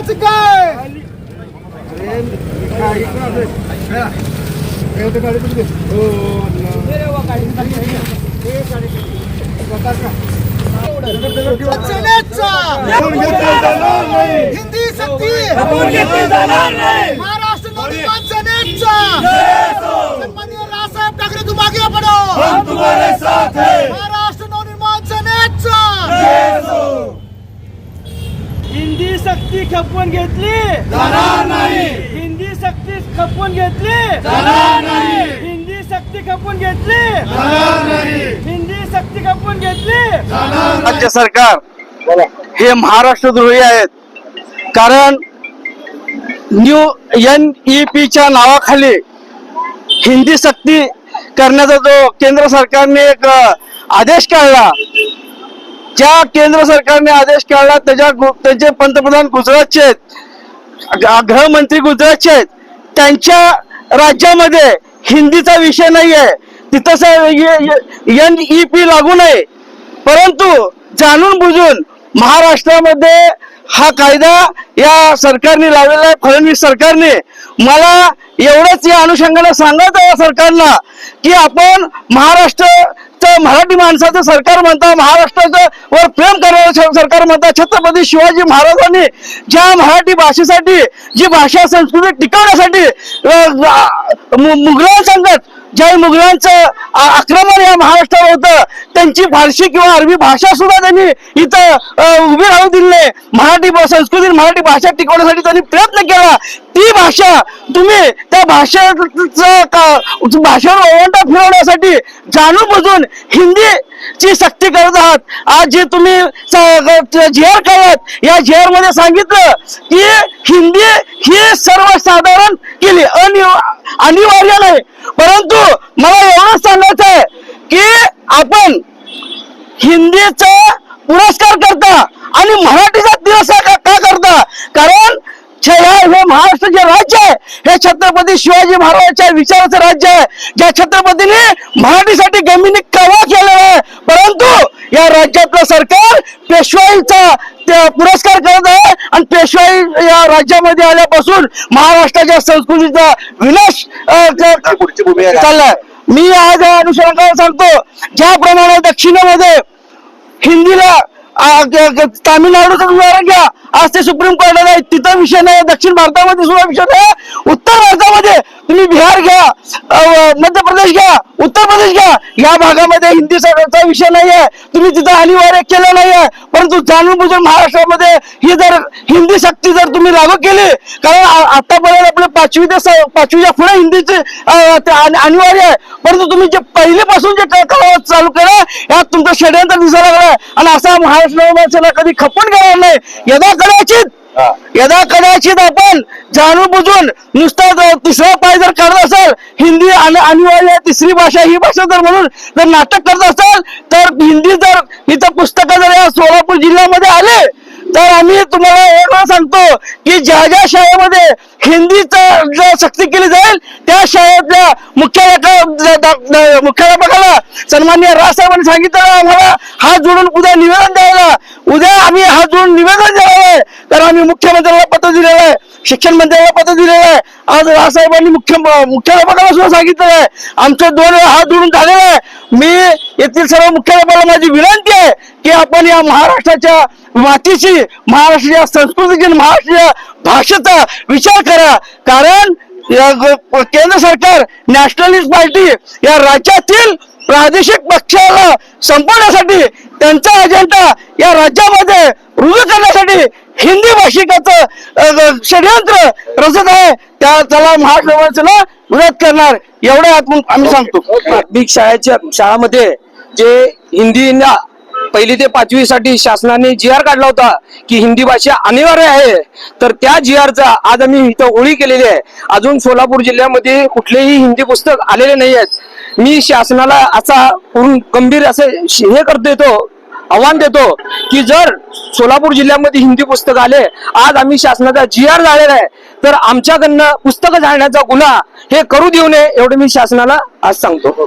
काय हिंदी सक्ती महाराष्ट्र नवनिर्माण सेनेचा सन्माननीय रावसाहेब ठाकरे तुम आगे बढ़ो महाराष्ट्र नवनिर्माण सेनेचा हिंदी सक्ती खपवून घेतली. हिंदी सक्ती खपवून घेतली. हिंदी सक्ती खपवून घेतली. हिंदी सक्ती खपवून घेतली. राज्य सरकार हे महाराष्ट्र द्रोही आहेत. कारण न्यू एन ई पीच्या नावाखाली हिंदी सक्ती करण्याचा जो केंद्र सरकारने एक आदेश काढला ज्या केंद्र सरकारने आदेश काढला त्याच्या त्यांचे पंतप्रधान गुजरातचे आहेत. गृहमंत्री गुजरातचे आहेत. त्यांच्या राज्यामध्ये हिंदीचा विषय नाही आहे तिथं एन ई पी लागू नये. परंतु जाणून बुजून महाराष्ट्रामध्ये हा कायदा या सरकारने लावलेला आहे फडणवीस सरकारने. मला एवढंच या अनुषंगाने सांगायचं आहे या सरकारला की आपण महाराष्ट्र आजचं मराठी माणसाचं सरकार म्हणता महाराष्ट्राचं वर प्रेम करणारं सरकार म्हणता छत्रपती शिवाजी महाराजांनी ज्या मराठी भाषेसाठी जी भाषा संस्कृती टिकवण्यासाठी मुघलांसंगत ज्या मुघलांचं आक्रमण या महाराष्ट्रावर होतं त्यांची फारशी किंवा अरबी भाषा सुद्धा त्यांनी इथं उभी राहू दिली नाही. मराठी संस्कृती मराठी भाषा टिकवण्यासाठी त्यांनी प्रयत्न केला ती भाषा तुम्ही त्या भाषेचं का- भाषेवर ओवंटा फिरवण्यासाठी जाणून बुजून हिंदी ची सक्ती करत आहात. आज जे तुम्ही झेर करत या झेरमध्ये सांगितलं की हिंदी ही सर्वसाधारण केली. अनि अनिवार्य नाही. परंतु मला एवढंच सांगायचं आहे की आपण हिंदीचा पुरस्कार करता आणि मराठीचा दिवस का करता? कारण हे महाराष्ट्र जे राज्य आहे हे छत्रपती शिवाजी महाराजांच्या विचाराचं राज्य आहे. ज्या छत्रपतीने मराठीसाठी गमिनी कवा केलेला आहे. परंतु या राज्यातलं सरकार पेशवाईचा पुरस्कार करत आहे आणि पेशवाई या राज्यामध्ये आल्यापासून महाराष्ट्राच्या संस्कृतीचा विनाश चाललाय. मी आज अनुषंगाने सांगतो ज्याप्रमाणे दक्षिणेमध्ये हिंदीला तामिळनाडूचा उदाहरण घ्या. आज ते सुप्रीम कोर्टात आहे. तिथं विषय नाही. दक्षिण भारतामध्ये सुद्धा विषय नाही. उत्तर भारतामध्ये. तुम्ही बिहार घ्या. मध्य प्रदेश घ्या उत्तर प्रदेश घ्या. या भागामध्ये हिंदी चा विषय नाही आहे तुम्ही तिथं अनिवार्य केलं नाही आहे परंतु जाणून बुजून महाराष्ट्रामध्ये ही जर हिंदी सक्ती जर तुम्ही लागू केली कारण आतापर्यंत आपले पाचवी ते पाचवीच्या पुढे हिंदीचे ते अनिवार्य आहे. परंतु तुम्ही जे पहिलेपासून जे चालू केलं यात तुमचं षडयंत्र दिसायला लागलं आणि असा महाराष्ट्र कधी खपून घेणार नाही? यदा कदाचित यदा कदाचित आपण जाणून बुजून नुसता तिसरा पाय जर करत असेल हिंदी आणि अनिवार्य तिसरी भाषा ही भाषा जर म्हणून जर नाटक करत असाल तर हिंदी जर इथं पुस्तकं जर या सोलापूर जिल्ह्यामध्ये आले तर आम्ही तुम्हाला एवढं सांगतो की ज्या ज्या शाळेमध्ये हिंदीचं जर सक्ती केली जाईल त्या शाळेतल्या मुख्याध्यापक मुख्याध्यापकाला सन्मान्य राजसाहेबांनी सांगितलं आम्हाला हात जोडून उद्या निवेदन द्यायला. उद्या आम्ही हात जोडून निवेदन द्यायला तर आम्ही मुख्यमंत्र्याला पत्र दिलेलं आहे. शिक्षण मंत्र्याला पत्र दिलेलं आहे. आज रावसाहेबांनी मुख्य मुख्याध्यापकाला सुद्धा सांगितलेलं आहे. आमचं दोन हात जोडून झालेलं आहे. मी येथील सर्व मुख्याध्यापकाला माझी विनंती आहे की आपण या महाराष्ट्राच्या मातीची महाराष्ट्राच्या संस्कृतीची महाराष्ट्रीय महाराष्ट्राच्या भाषेचा विचार करा. कारण केंद्र सरकार नॅशनलिस्ट पार्टी या राज्यातील प्रादेशिक पक्षाला संपवण्यासाठी त्यांचा अजेंडा या राज्यामध्ये रुजू करण्यासाठी हिंदी भाषिकाचं षड्यंत्र षडयंत्र रचत आहे. त्या त्याला महाराष्ट्र विरोध करणार. एवढं आपण आम्ही सांगतो. प्राथमिक शाळेच्या शाळामध्ये जे हिंदीला पहिली ते पाचवी साठी शासनाने जी आर काढला होता की हिंदी भाषा अनिवार्य आहे. तर त्या जी आरचा आज आम्ही इथं होळी केलेली आहे. अजून सोलापूर जिल्ह्यामध्ये कुठलेही हिंदी पुस्तक आलेले नाही आहेत. मी शासनाला असा पूर्ण गंभीर असं हे करतो येतो आव्हान देतो की जर सोलापूर जिल्ह्यामध्ये हिंदी पुस्तक आले आज आम्ही शासनाचा जी आर झालेला आहे तर आमच्याकडनं पुस्तकं जाळण्याचा गुन्हा हे करू देऊ नये एवढं मी शासनाला आज सांगतो.